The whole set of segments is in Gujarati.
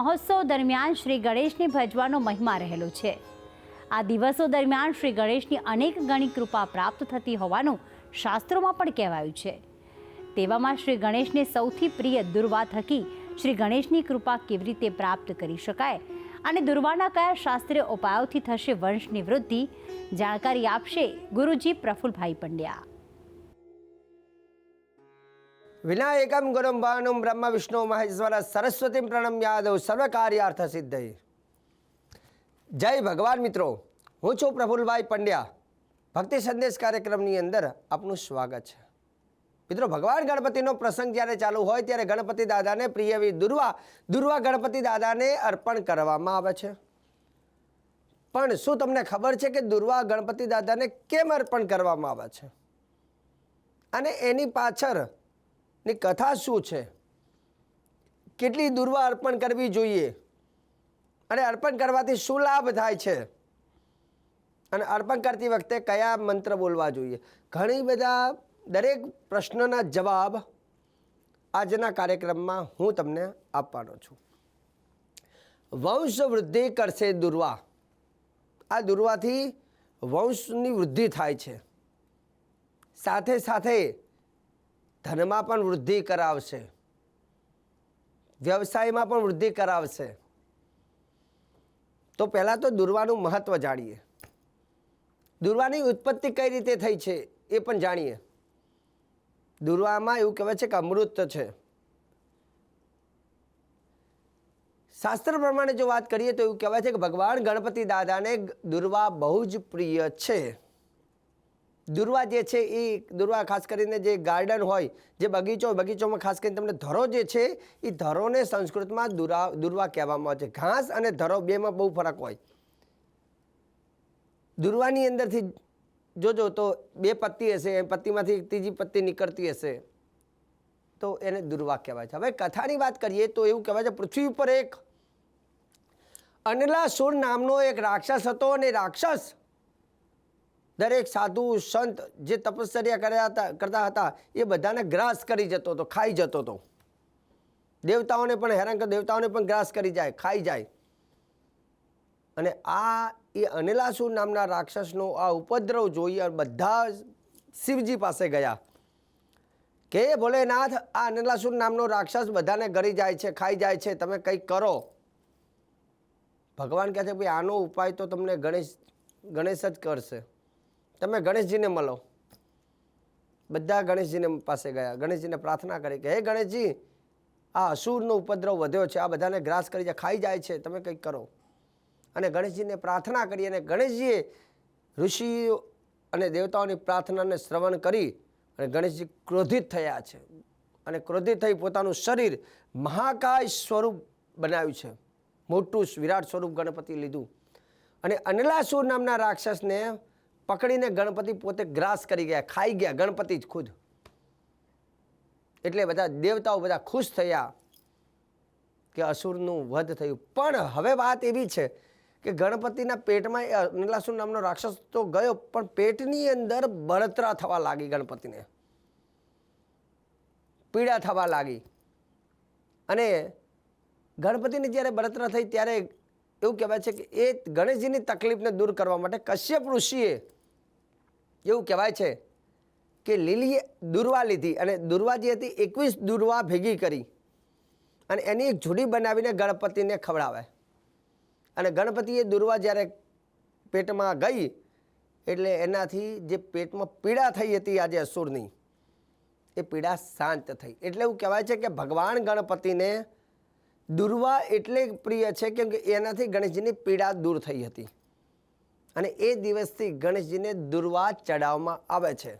મહોત્સવ દરમિયાન શ્રી ગણેશને ભજવાનો મહિમા રહેલો છે. આ દિવસો દરમિયાન શ્રી ગણેશની અનેક ગણી કૃપા પ્રાપ્ત થતી હોવાનું શાસ્ત્રોમાં પણ કહેવાયું છે. તેવામાં શ્રી ગણેશને સૌથી પ્રિય દુર્વા થકી શ્રી ગણેશની કૃપા કેવી રીતે પ્રાપ્ત કરી શકાય અને દુર્વાના કયા શાસ્ત્રીય ઉપાયોથી થશે વંશની વૃદ્ધિ, જાણકારી આપશે ગુરુજી પ્રફુલભાઈ પંડ્યા. વિનાયકમ ગુરુમ భానుం బ్రహ్మ વિષ્ણુ మహేశ్వర સરસ્વતી પ્રણમ યાદવ સર્વકાર્યાર્થ સિદ્ધય જય ભગવાન મિત્રો, હું છું પ્રફુલભાઈ પંડ્યા. ભક્તિ સંદેશ કાર્યક્રમની અંદર આપનું સ્વાગત છે. મિત્રો, ભગવાન ગણપતિનો પ્રસંગ જ્યારે ચાલુ હોય ત્યારે ગણપતિ દાદાને પ્રિયવી દુર્વા દુર્વા ગણપતિ દાદાને અર્પણ કરવામાં આવે છે. પણ શું તમને ખબર છે કે દુર્વા ગણપતિ દાદાને કેમ અર્પણ કરવામાં આવે છે? અને એની પાછળ ની કથા શું છે? કેટલી દુર્વા અર્પણ કરવી જોઈએ? અને અર્પણ કરવાથી શું લાભ થાય છે? અને અર્પણ કરતી વખતે કયા મંત્ર બોલવા જોઈએ? ઘણી બધા દરેક પ્રશ્નોના જવાબ આજના કાર્યક્રમમાં હું તમને આપવાનો છું. વંશ વૃદ્ધિ કરશે દુર્વા. આ દુર્વાથી વંશની વૃદ્ધિ થાય છે. સાથે સાથે ધનમાં પણ વૃદ્ધિ કરાવશે. વ્યવસાયમાં પણ વૃદ્ધિ કરાવશે. તો પહેલાં તો દુર્વાનું મહત્ત્વ જાણીએ. દુર્વાની ઉત્પત્તિ કઈ રીતે થઈ છે એ પણ જાણીએ. દુર્વામાં એવું કહેવાય છે કે અમૃત છે. શાસ્ત્ર પ્રમાણે જો વાત કરીએ તો એવું કહેવાય છે કે ભગવાન ગણપતિ દાદાને દુર્વા બહુ જ પ્રિય છે. દુર્વા જે છે એ દુર્વા ખાસ કરીને જે ગાર્ડન હોય, જે બગીચો બગીચોમાં ખાસ કરીને તમને ધરો જે છે એ ધરોને સંસ્કૃતમાં દુરા, દુર્વા કહેવામાં આવે છે. ઘાસ અને ધરો બેમાં બહુ ફરક હોય. દુર્વાની અંદરથી જોજો તો બે પત્તી હશે એ પત્તીમાંથી ત્રીજી પત્તી નીકળતી હશે. તો એને દુર્વા કહેવાય છે. હવે કથાની વાત કરીએ તો એવું કહેવાય છે, પૃથ્વી ઉપર એક અનલાસુર નામનો એક રાક્ષસ હતો અને રાક્ષસ દરેક સાધુ, સંત જે તપશ્ચર્યા કર્યા હતા, કરતા હતા, એ બધાને ગ્રાસ કરી જતો હતો, ખાઈ જતો હતો. દેવતાઓને પણ હેરાન દેવતાઓને પણ ગ્રાસ કરી જાય, ખાઈ જાય. અને આ એ અનિલાસુર નામના રાક્ષસનો આ ઉપદ્રવ જોઈ અને બધા શિવજી પાસે ગયા. કે ભોલેનાથ, આ અનિલાસુર નામનો રાક્ષસ બધાને ગરી જાય છે, ખાઈ જાય છે, તમે કંઈક કરો. ભગવાન કહે છે, ભાઈ આનો ઉપાય તો તમને ગણેશ ગણેશ જ કરશે. તમે ગણેશજીને મળો. બધા ગણેશજીને પાસે ગયા. ગણેશજીને પ્રાર્થના કરી કે, હે ગણેશજી, આ અસુરનો ઉપદ્રવ વધ્યો છે. આ બધાને ગ્રાસ કરી જાય ખાઈ જાય છે. તમે કંઈક કરો. અને ગણેશજીને પ્રાર્થના કરી અને ગણેશજીએ ઋષિઓ અને દેવતાઓની પ્રાર્થનાને શ્રવણ કરી અને ગણેશજી ક્રોધિત થયા છે. અને ક્રોધિત થઈ પોતાનું શરીર મહાકાય સ્વરૂપ બનાવ્યું છે. મોટું વિરાટ સ્વરૂપ ગણપતિ લીધું. અને અનલાસુર નામના રાક્ષસને પકડીને ગણપતિ પોતે ગ્રાસ કરી ગયા, ખાઈ ગયા, ગણપતિ જ ખુદ. એટલે બધા દેવતાઓ બધા ખુશ થયા કે અસુરનું વધ થયું. પણ હવે વાત એવી છે કે ગણપતિના પેટમાં એ નીલાસુર નામનો રાક્ષસ તો ગયો, પણ પેટની અંદર બળતરા થવા લાગી ગણપતિને. પીડા થવા લાગી. અને ગણપતિને જ્યારે બળતરા થઈ ત્યારે એવું કહેવાય છે કે એ ગણેશજીની તકલીફને દૂર કરવા માટે કશ્યપ ઋષિએ એવું કહેવાય છે કે લીલીએ દુર્વા લીધી અને દુર્વા જે હતી એકવીસ દુર્વા ભેગી કરી અને એની એક જોડી બનાવીને ગણપતિને ખવડાવે. અને ગણપતિએ દુર્વા જ્યારે પેટમાં ગઈ એટલે એનાથી જે પેટમાં પીડા થઈ હતી આજે અસુરની, એ પીડા શાંત થઈ. એટલે એવું કહેવાય છે કે ભગવાન ગણપતિને દુર્વા એટલે પ્રિય છે કેમ કે એનાથી ગણેશજીની પીડા દૂર થઈ હતી. અને એ દિવસથી ગણેશજીને દુર્વા ચડાવવામાં આવે છે.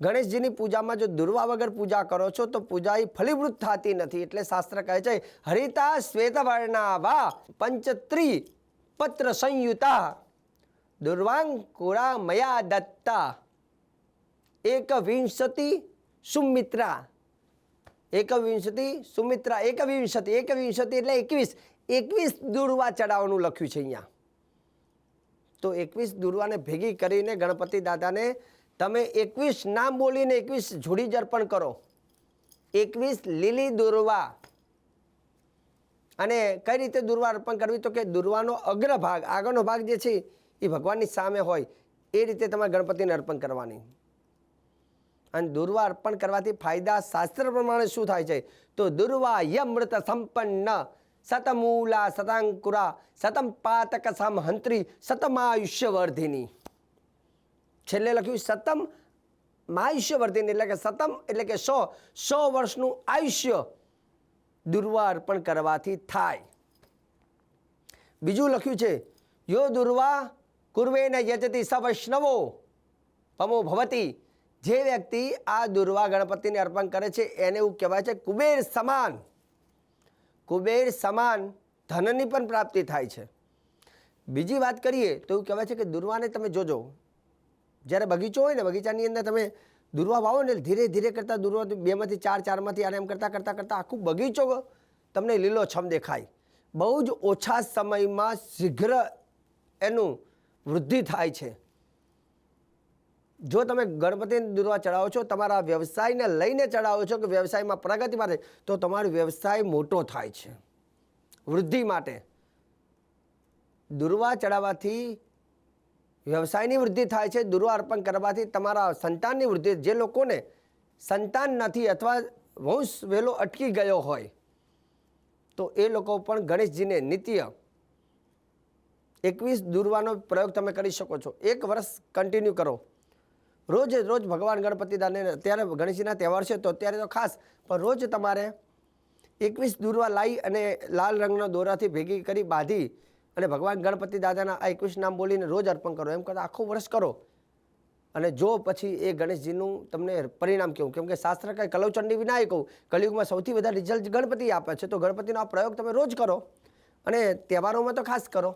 ગણેશજીની પૂજામાં જો દુર્વા વગર પૂજા કરો છો, તો પૂજા એ ફલીભૂત થતી નથી એટલે શાસ્ત્ર કહે છે, હરિતા શ્વેતવર્ણા વા પંચત્રી પત્ર સંયુતા દુર્વાંકુરા મયા દત્તા એકવિંશતિ સુમિત્રા. એકવિંશતિ સુમિત્રા, એકવિંશતિ એકવિંશતિ એટલે એકવીસ. એકવીસ દુર્વા ચડાવવાનું લખ્યું છે અહીંયા. તો એકવીસ દુર્વાને ભેગી કરીને ગણપતિ દાદાને તમે એકવીસ નામ બોલીને એકવીસ જોડી જ અર્પણ કરો. એકવીસ લીલી દુર્વા. અને કઈ રીતે દુર્વા અર્પણ કરવી? તો કે દુર્વાનો અગ્ર ભાગ આગળનો ભાગ જે છે એ ભગવાનની સામે હોય. એ રીતે તમારે ગણપતિને અર્પણ કરવાની. અને દુર્વા અર્પણ કરવાથી ફાયદા શાસ્ત્ર પ્રમાણે શું થાય છે? તો દુર્વા યમૃત સંપન્ન. સતમૂલા સતાંકુરા સતમ પાતક સમહંત્રી સતમાયુષ્યવર્ધિની છેલ્લે લખ્યું સતમ આયુષ્યવર્ધિની એટલે કે સતમ એટલે કે સો સો વર્ષનું આયુષ્ય દુર્વા અર્પણ કરવાથી થાય બીજું લખ્યું છે યો દુર્વા કુર્વેને યજતી સવૈષ્ણવો પમો ભવતી જે વ્યક્તિ આ દુર્વા ગણપતિને અર્પણ કરે છે એને એવું કહેવાય છે કુબેર સમાન કુબેર સમાન ધનની પણ પ્રાપ્તિ થાય છે. બીજી વાત કરીએ તો એવું કહેવાય છે કે દુર્વાને તમે જોજો. જ્યારે બગીચો હોય ને, બગીચાની અંદર તમે દુર્વા વાવો ને, ધીરે ધીરે કરતાં દુર્વા બેમાંથી ચાર, ચારમાંથી અને એમ કરતાં કરતાં કરતાં આખું બગીચો તમને લીલોછમ દેખાય. બહુ જ ઓછા સમયમાં શીઘ્ર એનું વૃદ્ધિ થાય છે. જો તમે ગણપતિને દુર્વા ચડાવો છો, તમારા વ્યવસાયને લઈને ચડાવો છો કે વ્યવસાયમાં પ્રગતિ માટે, તો તમારો વ્યવસાય મોટો થાય છે. વૃદ્ધિ માટે. દુર્વા ચડાવવાથી વ્યવસાયની વૃદ્ધિ થાય છે, દુર્વા અર્પણ કરવાથી તમારા સંતાનની વૃદ્ધિ. જે લોકોને સંતાન નથી અથવા વંશ વહેલો અટકી ગયો હોય, તો એ લોકો પણ ગણેશજીને નિત્ય એકવીસ દુર્વાનો પ્રયોગ તમે કરી શકો છો. એક વર્ષ કન્ટિન્યુ કરો. રોજ રોજ ભગવાન ગણપતિ દાને અત્યારે ગણેશજીના તહેવાર છે તો અત્યારે તો ખાસ, પણ રોજ તમારે એકવીસ દુર્વા લાવી અને લાલ રંગના દોરાથી ભેગી કરી બાંધી અને ભગવાન ગણપતિ દાદાના આ એકવીસ નામ બોલીને રોજ અર્પણ કરો. એમ કરતાં આખું વર્ષ કરો. અને જો પછી એ ગણેશજીનું તમને પરિણામ કેવું? કેમ કે શાસ્ત્ર કાંઈ કલવચંડી વિનાયક કહું કલયુગમાં સૌથી વધારે રિઝલ્ટ ગણપતિ આપે છે. તો ગણપતિનો આ પ્રયોગ તમે રોજ કરો અને તહેવારોમાં તો ખાસ કરો.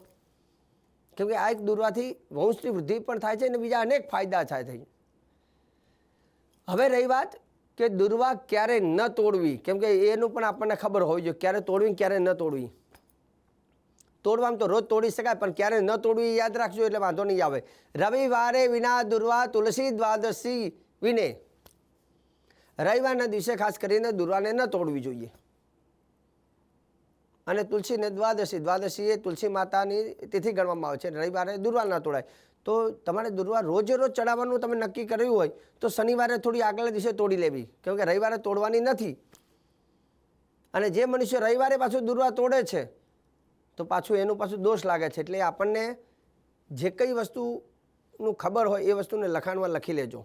કેમ કે આ એક દુર્વાથી વંશની વૃદ્ધિ પણ થાય છે અને બીજા અનેક ફાયદા થાય છે. હવે રહી વાત કે દુર્વા ક્યારે ન તોડવી. કેમ કે એનું પણ આપણને ખબર હોવી જોઈએ ક્યારે તોડવી ક્યારે ન તોડવી. તોડવામાં તો રોજ તોડી શકાય, પણ ક્યારે ન તોડવી યાદ રાખજો, એટલે વાંધો નહીં આવે. રવિવારે વિના દુર્વા તુલસી દ્વાદશી વિને. રવિવારના દિવસે ખાસ કરીને દુર્વાને ન તોડવી જોઈએ. અને તુલસીને દ્વાદશી દ્વાદશી એ તુલસી માતાની તિથિ ગણવામાં આવે છે, રવિવારે દુર્વા ન તોડાય. તો તમારે દુર્વા રોજે રોજ ચડાવવાનું તમે નક્કી કર્યું હોય, તો શનિવારે થોડી આગલા દિવસે તોડી લેવી. કેમ કે રવિવારે તોડવાની નથી. અને જે મનુષ્ય રવિવારે પાછું દુર્વા તોડે છે, તો પાછું એનું પાછું દોષ લાગે છે. એટલે આપણને જે કઈ વસ્તુનું ખબર હોય, એ વસ્તુને લખાણમાં લખી લેજો.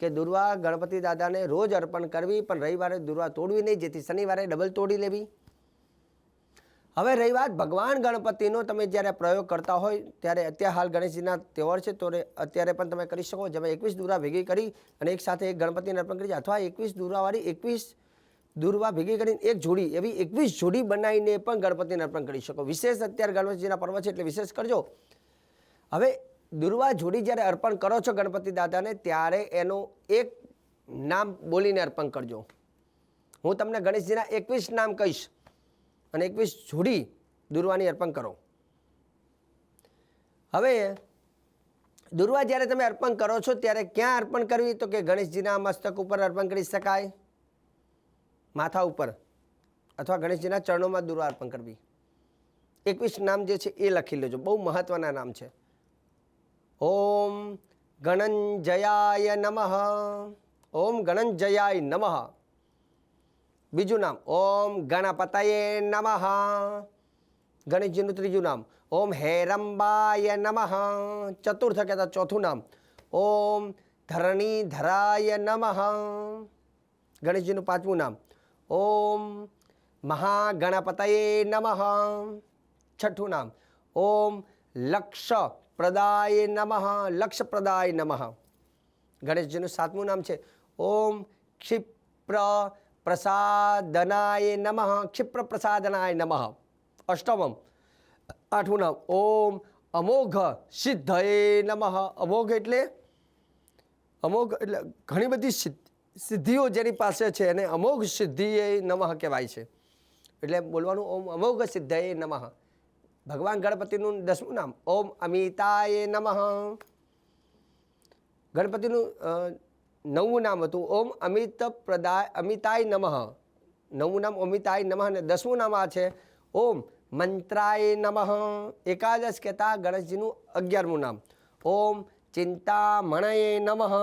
કે દુર્વા ગણપતિ દાદાને રોજ અર્પણ કરવી, પણ રવિવારે દુર્વા તોડવી નહીં, જેથી શનિવારે ડબલ તોડી લેવી. હવે રહી વાત ભગવાન ગણપતિનો તમે જ્યારે પ્રયોગ કરતા હોય, ત્યારે અત્યારે હાલ ગણેશજીના તહેવાર છે, તો અત્યારે પણ તમે કરી શકો. જેમાં એકવીસ દુર્વા ભેગી કરી અને એક સાથે એક ગણપતિને અર્પણ કરી અથવા એકવીસ દુરાવાળી એકવીસ દુર્વા ભેગી કરીને એક જોડી, એવી એકવીસ જોડી બનાવીને પણ ગણપતિને અર્પણ કરી શકો. વિશેષ અત્યારે ગણપતિજીના પર્વ છે, એટલે વિશેષ કરજો. હવે દુર્વા જોડી જ્યારે અર્પણ કરો છો ગણપતિ દાદાને, ત્યારે એનું એક નામ બોલીને અર્પણ કરજો. હું તમને ગણેશજીના એકવીસ નામ કહીશ. અને એકવીસ જોડી દુર્વાની અર્પણ કરો. હવે દુર્વા જ્યારે તમે અર્પણ કરો છો, ત્યારે ક્યાં અર્પણ કરવી? તો કે ગણેશજીના મસ્તક ઉપર અર્પણ કરી શકાય? માથા ઉપર. અથવા ગણેશજીના ચરણોમાં દુર્વા અર્પણ કરવી. એકવીસ નામ જે છે એ લખી લેજો. બહુ મહત્વના નામ છે. ઓમ ગણંજયાય નમઃ. ઓમ ગણંજયાય નમઃ. બીજું નામ, ઓમ ગણપતયે નમઃ. ગણેશજીનું ત્રીજું નામ, ઓમ હેરંબાય નમઃ. ચતુર્થ કહેતા ચોથું નામ, ઓમ ધરણીધરાય નમઃ. ગણેશજીનું પાંચમું નામ, ઓમ મહાગણપતયે નમઃ. છઠ્ઠું નામ, ઓમ લક્ષ પ્રદાય નમઃ. લક્ષ પ્રદાય નમઃ. ગણેશજીનું સાતમું નામ છે, ઓમ ક્ષિપ્ર પ્રસાદનાય નમઃ ક્ષિપ્ર પ્રસાદનાય નમઃ અષ્ટમમ આઠમું નામ ઓમ અમોઘ સિદ્ધયે નમઃ અમોઘ એટલે અમોઘ એટલે ઘણી બધી સિદ્ધિઓ જેની પાસે છે એને અમોઘ સિદ્ધિએ નમઃ કહેવાય છે. એટલે બોલવાનું ઓમ અમોઘ સિદ્ધયે નમઃ. ભગવાન ગણપતિનું દસમું નામ, ઓમ અમિતાય નમઃ. ગણપતિનું નવમું નામ હતું ઓમ અમિત પ્રદાય અમિતાય નમઃ. નવમું નામ અમિતાય નમઃ અને દસમું નામ આ છે ઓમ મંત્રાય નમઃ. એકાદશ કહેતા ગણેશજીનું અગિયારમું નામ. ઓમ ચિંતામણયે નમઃ.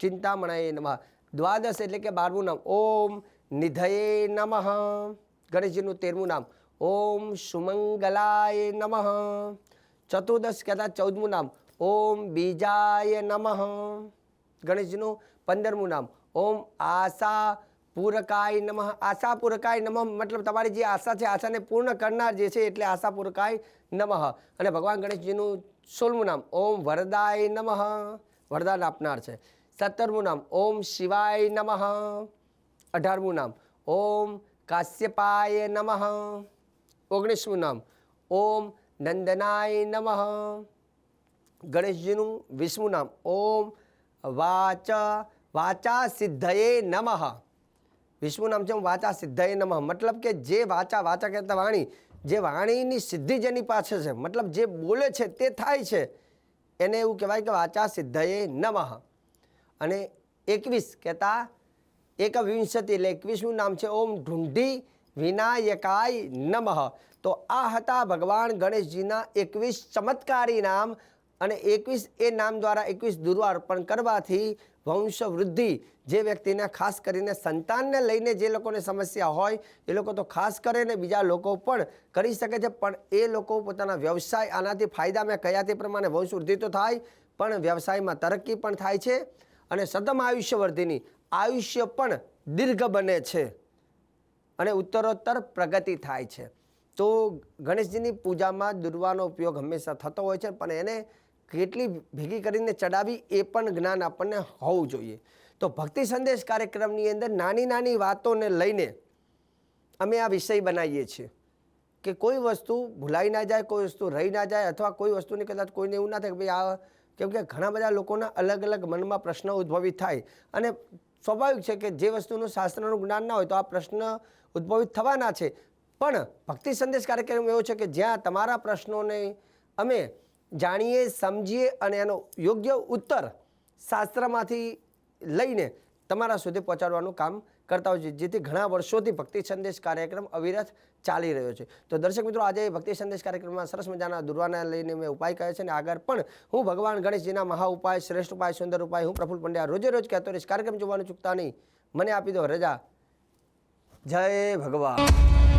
ચિંતામણયે નમઃ. દ્વાદશ એટલે કે બારમું નામ. ઓમ નિધયે નમઃ. ગણેશજીનું તેરમું નામ. ઓમ સુમંગલાય નમઃ. ચતુર્દશ કહેતા ચૌદમું નામ. ઓમ બીજાય નમઃ. ગણેશજીનું પંદરમું નામ. ઓમ આશા પૂરકાય નમઃ. આશા પૂરકાય નમઃ મતલબ તમારી જે આશા છે, આશાને પૂર્ણ કરનાર જે છે એટલે આશા પૂરકાય નમઃ. અને ભગવાન ગણેશજીનું સોળમું નામ ઓમ વરદાય નમઃ. વરદાન આપનાર છે. સત્તરમું નામ ઓમ શિવાય નમઃ. અઢારમું નામ ઓમ કાશ્યપાય નમઃ. ઓગણીસમું નામ ઓમ નંદનાય નમઃ. ગણેશજીનું વીસમું નામ ઓમ વાચ વાચા સિદ્ધયે નમઃ વિષ્ણુ નામ છે વાચા સિદ્ધયે નમઃ મતલબ કે જે વાચા વાચા કહેતા વાણી જે વાણીની સિદ્ધિ જેની પાસે છે મતલબ જે બોલે છે તે થાય છે એને એવું કહેવાય કે વાચા સિદ્ધયે નમઃ અને એકવીસ કહેતા એકવિંશતિ એટલે એકવીસનું નામ છે ઓમ ઢુંઢી વિનાયકાય નમઃ તો આ હતા ભગવાન ગણેશજીના એકવીસ ચમત્કારી નામ અને એકવીસ એ નામ દ્વારા એકવીસ દુર્વાર્પણ કરવાથી વંશવૃદ્ધિ, જે વ્યક્તિને ખાસ કરીને સંતાનને લઈને જે લોકોને સમસ્યા હોય, એ લોકો તો ખાસ કરીને બીજા લોકો પણ કરી શકે છે. પણ એ લોકો પોતાના વ્યવસાય આનાથી ફાયદા મેં કયા તે પ્રમાણે વંશવૃદ્ધિ તો થાય, પણ વ્યવસાયમાં તરક્કી પણ થાય છે અને સતમ આયુષ્યવર્ધિની, આયુષ્ય પણ દીર્ઘ બને છે અને ઉત્તરોત્તર પ્રગતિ થાય છે. તો ગણેશજીની પૂજામાં દુર્વાનો ઉપયોગ હંમેશા થતો હોય છે, પણ એને કેટલી ભેગી કરીને ચડાવી એ પણ જ્ઞાન આપણને હોવું જોઈએ. તો ભક્તિ સંદેશ કાર્યક્રમની અંદર નાની નાની વાતોને લઈને અમે આ વિષય બનાવીએ છીએ કે કોઈ વસ્તુ ભૂલાઈ ના જાય, કોઈ વસ્તુ રહી ના જાય અથવા કોઈ વસ્તુની કદાચ કોઈને એવું ના થાય કે ભાઈ આ કેમ કે ઘણા બધા લોકોના અલગ અલગ મનમાં પ્રશ્ન ઉદ્ભવિત થાય અને સ્વાભાવિક છે કે જે વસ્તુનું શાસ્ત્રનું જ્ઞાન ના હોય તો આ પ્રશ્ન ઉદ્ભવિત થવાના છે. પણ ભક્તિ સંદેશ કાર્યક્રમ એવો છે કે જ્યાં તમારા પ્રશ્નોને અમે જાણીએ, સમજીએ અને એનો યોગ્ય ઉત્તર શાસ્ત્રમાંથી લઈને તમારા સુધી પહોંચાડવાનું કામ કરતા હોય છે. જેથી ઘણા વર્ષોથી ભક્તિ સંદેશ કાર્યક્રમ અવિરત ચાલી રહ્યો છે. તો દર્શક મિત્રો, આજે ભક્તિ સંદેશ કાર્યક્રમમાં સરસ મજાના દુર્વાના લઈને મેં ઉપાય કહ્યો છે અને આગળ પણ હું ભગવાન ગણેશજીના મહા ઉપાય, શ્રેષ્ઠ ઉપાય, સુંદર ઉપાય, હું પ્રફુલ પંડ્યા રોજે રોજ કહેતો રહીશ. કાર્યક્રમ જોવાનું ચૂકતા નહીં. મને આપી દો રજા. જય ભગવાન.